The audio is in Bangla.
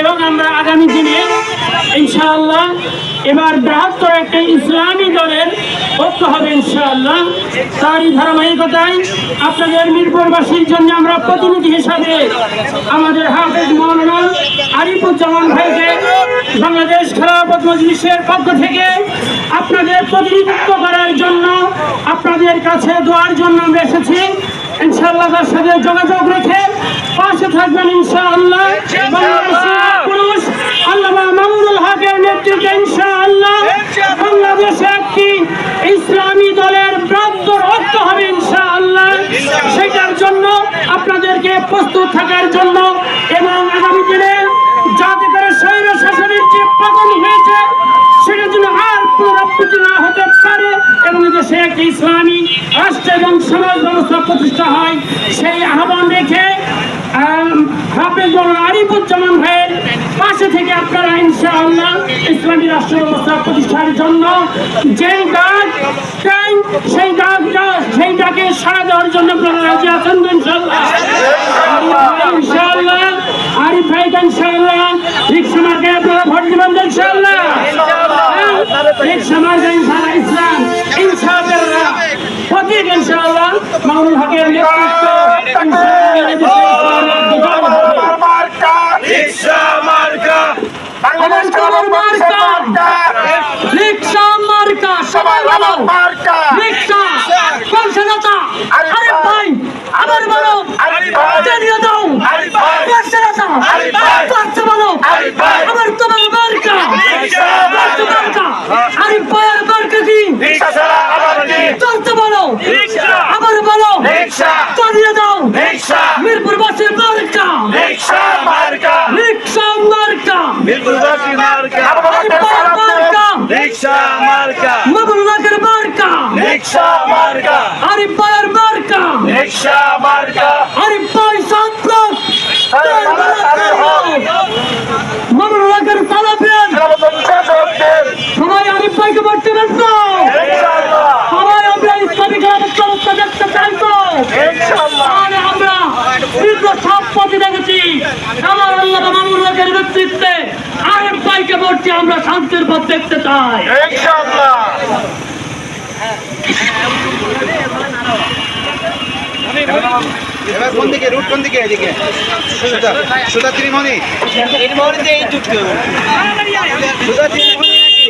এবং আমরা আগামী দিনে ইনশাআল্লাহ এবার বৃহত্তর একটা ইসলামী দলের ঐক্য হবে ইনশাআল্লাহ। তারই ধারাবাহিকতায় আপনাদের মিরপুরবাসীর জন্য আমরা প্রতিনিধি হিসাবে আমাদের হাফেজ মৌলানা আরিফুজ্জামান ভাইকে বাংলাদেশ খেলাপথ মজলিসের পক্ষ থেকে আপনাদের প্রতিনিধিত্ব করার জন্য, আপনাদের কাছে দোয়ার জন্য আমরা এসেছি। ইনশাআল্লাহ তার সাথে যোগাযোগ রেখে পাশে থাকবেন ইনশাআল্লাহ। বাংলাদেশে একটি ইসলামী দলের ব্রান্তর ঐক্য হবে ইনশাআল্লাহ। সেটার জন্য আপনাদেরকে প্রস্তুত থাকার জন্য এবং আগামী দিনে যাতে করে স্বৈর শাসনের যে পতন হয়েছে, সেটার জন্য আর পুনরাবৃত্তি না হতে পারে। এবং দেশে একটি ইসলামী রাষ্ট্র এবং সমাজ ব্যবস্থা প্রতিষ্ঠা হয়, সেই হাফেজ মৌলানা আরিফুজ্জামান ভাইয়ের পাশে থেকে আপনারা ইনশাআল্লাহ ইসলামী রাষ্ট্র ব্যবস্থা প্রতিষ্ঠার জন্য যে ডাক চাই সেই ডাকে সাড়া দেওয়ার জন্য আপনারা রাজি আছেন ইনশাআল্লাহ? ইনশাআল্লাহ, আরিফ হকের মার্কা আমার মার্কা। রিক্সা মার্কা সবাই বলো। মার্কা। রিক্সা কোন সেনাতা আরে ভাই। আবার বলো। আরিফ জানিয়ে দাও। কোন সেনাতা আরিফ বলো। আরিফ তোমার মার্কা। মার্কা। আরে ভাইয়ের মার্কা। কি? রিক্সা ছাড়া আবার কি? চলতে বলো। রিক্সা। বলো। জানিয়ে দাও মিরপুর বাসের মার্কা। মার্কা। মিরপুরবাসী মার্কা। রিক্সা মার্কা। মামুনুল্লাহের মার্কা। রিক্সা মার্কা। আরে ভাইয়ের মার্কা। রিক্সা মার্কা আরে ভাই সম্পর্ক মামুনুল্লাহের তালাবেন সবাই আরিফ ভাইকে ভর্তি ব্যস্ত সবাই আমরা ইসলামী খেলাফত ব্যবস্থা দেখতে চাই তো তাহলে আমরা তীব্র সম্পত্তি দেখেছি আমার আল্লাহ মামুনুল্লাহের নেতৃত্বে আরিফ ভাইকে আমরা শান্তির পথ দেখতে চাই। এবার কোন দিকে? রুট কোন দিকে এদিকে? সুদা সুদা ত্রিমণি। সুদা ত্রিমণি নাকি?